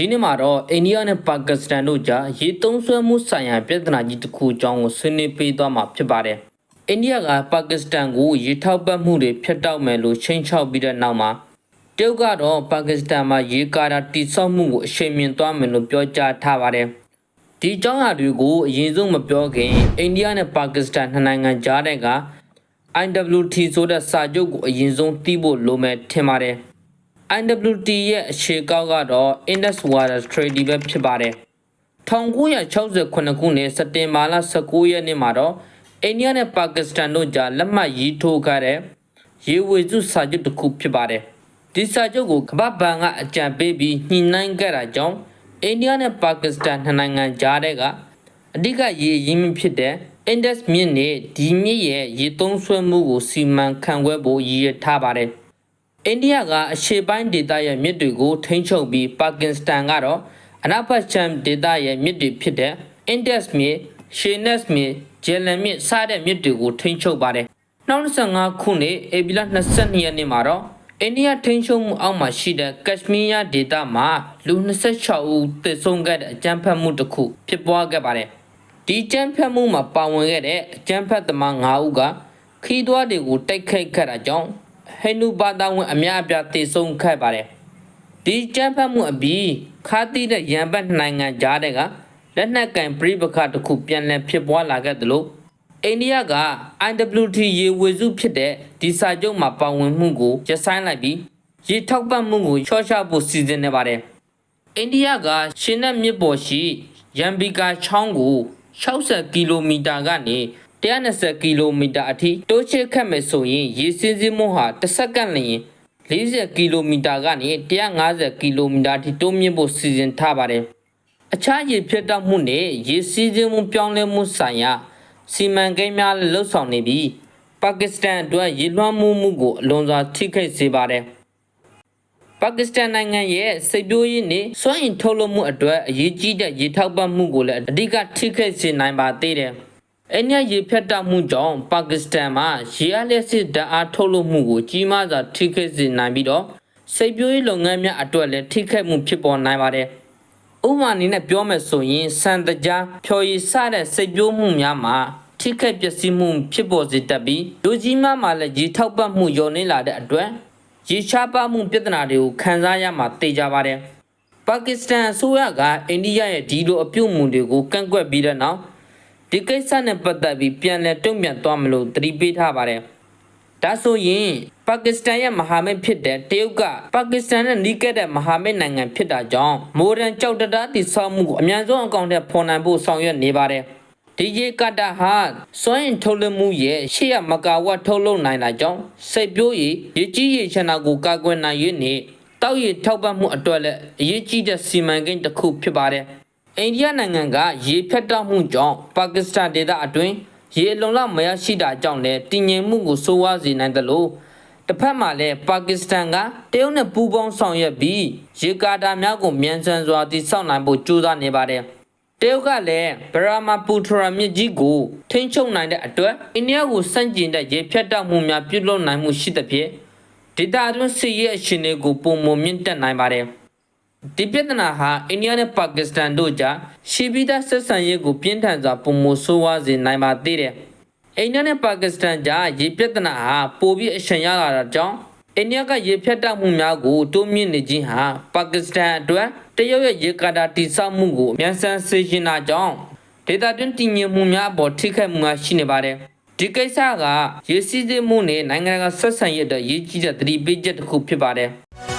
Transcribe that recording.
ဒီနေ့မှာတော့အိန္ဒိယနဲ့ပါကစ္စတန်တို့ကြားရေသုံးစွဲမှုဆိုင်ရာပြဿနာကြီးတစ်ခုအကြောင်းကိုဆွေးနွေးပေးသွားမှာဖြစ်ပါတယ်။အိန္ဒိယကပါကစ္စတန်ကိုရေထောက်ပံ့မှုတွေဖျက်တောက်မယ်လို့ချိန်ချောက်ပြီးတဲ့နောက်မှာတရုတ်ကတော့ပါကစ္စတန်မှာရေကာတာတိစောက်မှုကိုအရှိန်မြင့်သွားမယ်လို့ပြောကြားထားပါတယ်။ဒီအကြောင်းအရာတွေကိုအရင်ဆုံးမပြောခင်အိန္ဒိယနဲ့ပါကစ္စတန်နှစ်နိုင်ငံကြားတဲ့က IWT ဆိုတဲ့စာချုပ်ကိုအရင်ဆုံးသိဖို့လိုမယ်ထင်ပါတယ်။ IWT ရဲ့အခြေကောက်ကတော့ Indus Water Treaty ပဲဖြစ်ပါတယ်။1968ခုနှစ်စက်တင်ဘာလ19ရက်နေ့မှာတော့အိန္ဒိယနဲ့ပါကစ္စတန်တို့ကြားလက်မှတ်ရေးထိုးခဲ့တဲ့ရေဝေစုစာချုပ်တစ်ခုဖြစ်ပါတယ်။ဒီစာချုပ်ကိုကမ္ဘာ့ဘဏ်ကအကြံပေးပြီးညှိနှိုင်းခဲ့တာကြောင့်အိန္ဒိယနဲ့ပါကစ္စတန်နှစ်နိုင်ငံကြားတဲ့ကအဓိကရေရင်းမြစ်ဖြစ်တဲ့ Indus မြစ်နဲ့ဒီမြစ်ရဲ့ရေသုံးစွဲမှုကိုစီမံခန့်ခွဲဖို့ရည်ရထားပါတယ်။ အိန္ဒိယကအရှေ့ပိုင်းဒေသရဲ့မြစ်တွေကိုထိန်းချုပ်ပြီးပါကစ္စတန်ကတော့အနောက်ဘက်ခြမ်းဒေသရဲ့မြစ်တွေဖြစ်တဲ့ Indus မြစ်၊ရှေနက်မြစ်၊ဂျယ်လန်မြစ်စတဲ့မြစ်တွေကိုထိန်းချုပ်ပါတယ်။2025ခုနှစ်ဧပြီလ22ရက်နေ့မှာတော့အိန္ဒိယထိန်းချုပ်မှုအောက်မှာရှိတဲ့ကက်ရှမီးယားဒေသမှာလူ26ဦးသေဆုံးခဲ့တဲ့အကြမ်းဖက်မှုတစ်ခုဖြစ်ပွားခဲ့ပါတယ်။ဒီအကြမ်းဖက်မှုမှာပါဝင်ခဲ့တဲ့အကြမ်းဖက်သမား9ဦးကခီးသွွားတွေကိုတိုက်ခိုက်ခဲ့တာကြောင့် ဟိန္ဒူဘာသာဝင်အများအပြားသေဆုံးခဲ့ပါတယ်။ဒီကြမ်းဖက်မှုအပြီးခါတိတဲ့ရန်ဘတ်နိုင်ငံကြားတဲ့ကလက်နက်ကင်ပြိပခတစ်ခုပြန်လည်ဖြစ်ပွားလာခဲ့သလိုအိန္ဒိယက IWT ရေဝေစုဖြစ်တဲ့ဒီစာချုပ်မှာပါဝင်မှုကိုရပ်ဆိုင်းလိုက်ပြီးရေထောက်ပံ့မှုကိုချော့ချဖို့စီစဉ်နေပါတယ်။အိန္ဒိယကရှင်နက်မြစ်ပေါ်ရှိရန်ဘီကာချောင်းကို60ကီလိုမီတာကနေ 120ကီလိုမီတာအထိတိုးချဲ့ခတ်မယ်ဆိုရင်ရေစင်းစင်းမဟာတစ်စက္ကန့်လျင်40ကီလိုမီတာကနေ150ကီလိုမီတာအထိတိုးမြင့်ဖို့စီစဉ်ထားပါတယ်။အခြားရေဖြတ်တောက်မှုနဲ့ရေစည်းစိမ်မှုပြောင်းလဲမှုဆိုင်ရာစီမံကိန်းများလှုပ်ဆောင်နေပြီးပါကစ္စတန်အတွက်ရေလွှမ်းမှုမှုကိုအလွန်စွာထိခိုက်စေပါတယ်။ပါကစ္စတန်နိုင်ငံရဲ့စိတ်ပြိုးရေးနဲ့စွမ်းအင်ထုတ်လုပ်မှုအတွက်အရေးကြီးတဲ့ရေထောက်ပံ့မှုကိုလည်းအဓိကထိခိုက်စေနိုင်ပါသေးတယ်။ အိန္ဒိယရေဖြတ်တောက်မှုကြောင့်ပါကစ္စတန်မှာရေအားလျက်စစ်ဓာတ်အားထုတ်လုပ်မှုကိုကြီးမားစွာထိခိုက်စေနိုင်ပြီးတော့စိတ်ပြိုးရေးလုပ်ငန်းများအတွက်လည်းထိခိုက်မှုဖြစ်ပေါ်နိုင်ပါတယ်။ဥပမာအနေနဲ့ပြောမယ်ဆိုရင်စံတကြားဖြော်ရည်စတဲ့စိတ်ပြိုးမှုများမှာထိခိုက်ပျက်စီးမှုဖြစ်ပေါ်စေတတ်ပြီးလူကြီးများမှာလည်းရေထောက်ပံ့မှုညော်နေလာတဲ့အတွက်ရေရှားပါမှုပြဿနာတွေကိုခံစားရမှာသိကြပါတယ်။ပါကစ္စတန်အစိုးရကအိန္ဒိယရဲ့ဒီလိုအပြုတ်မှုတွေကိုကန့်ကွက်ပြီးတဲ့နောက် ဒီကိစ္စနဲ့ပတ်သက်ပြီးပြန်လည်တုံ့ပြန်သွားမလို့တတိပေးထားပါတယ်။ဒါဆိုရင်ပါကစ္စတန်ရဲ့မဟာမိတ်ဖြစ်တဲ့တရုတ်ကပါကစ္စတန်နဲ့နီးကပ်တဲ့မဟာမိတ်နိုင်ငံဖြစ်တာကြောင့်မိုဒန်ကြောက်တတားတိဆောက်မှုကိုအများဆုံးအကောင့်ထဲဖော်နိုင်ဖို့ဆောင်ရွက်နေပါတယ်။ DJ ကတာဟာစွမ်းအင်ထုတ်လွှတ်မှုရဲ့ရှေ့ရမကာဝတ်ထုတ်လုပ်နိုင်တာကြောင့်စိတ်ပြိုးရည်ရကြီးရချနာကိုကာကွယ်နိုင်ရည်နဲ့တောက်ရည်ထောက်ပံ့မှုအတွက်လည်းအရေးကြီးတဲ့စီမံကိန်းတစ်ခုဖြစ်ပါတယ်။ အိန္ဒိယနိုင်ငံကရေဖြတ်တောက်မှုကြောင့်ပါကစ္စတန်ဒေသအတွင်းရေအလုံလောက်မရရှိတာကြောင့်လည်းတည်ငြိမ်မှုကိုစိုးဝါးစေနိုင်တယ်လို့တစ်ဖက်မှာလည်းပါကစ္စတန်ကတရုတ်နဲ့ပူးပေါင်းဆောင်ရွက်ပြီးရေကာတာများကိုမြန်ဆန်စွာတည်ဆောက်နိုင်ဖို့ကြိုးစားနေပါတယ်။တရုတ်ကလည်းဗရာမာပူထရာမြစ်ကြီးကိုထိန်းချုပ်နိုင်တဲ့အတွက်အိန္ဒိယကိုစန့်ကျင်တဲ့ရေဖြတ်တောက်မှုများပြုလုပ်နိုင်မှုရှိသဖြင့်ဒေသအတွင်းစစ်ရေးအခြေအနေကိုပုံမမြင့်တက်နိုင်ပါတယ်။ ဒီပြဿနာဟာအိန္ဒိယနဲ့ပါကစ္စတန်တို့ကြားရှီဘီဒါဆက်ဆံရေးကိုပြင်းထန်စွာပုံမဆိုးဝါးစေနိုင်ပါသေးတယ်။အိန္ဒိယနဲ့ပါကစ္စတန်ကြားရေပြဿနာဟာပိုပြီးအရှင်ရလာတာကြောင့်အိန္ဒိယကရေဖြတ်တောက်မှုများကိုတိုးမြင့်နေခြင်းဟာပါကစ္စတန်အတွက်တရုတ်ရဲ့ရေကာတာတိစောက်မှုကိုမြန်ဆန်စေချင်တာကြောင့်ဒေသတွင်းတည်ငြိမ်မှုများအပေါ်ထိခိုက်မှုများရှိနေပါတယ်။ဒီကိစ္စကရေစီးစိမှုနဲ့နိုင်ငံတကာဆက်ဆံရေးအတွက်ရည်ကြီးတဲ့သတိပေးချက်တစ်ခုဖြစ်ပါတယ်။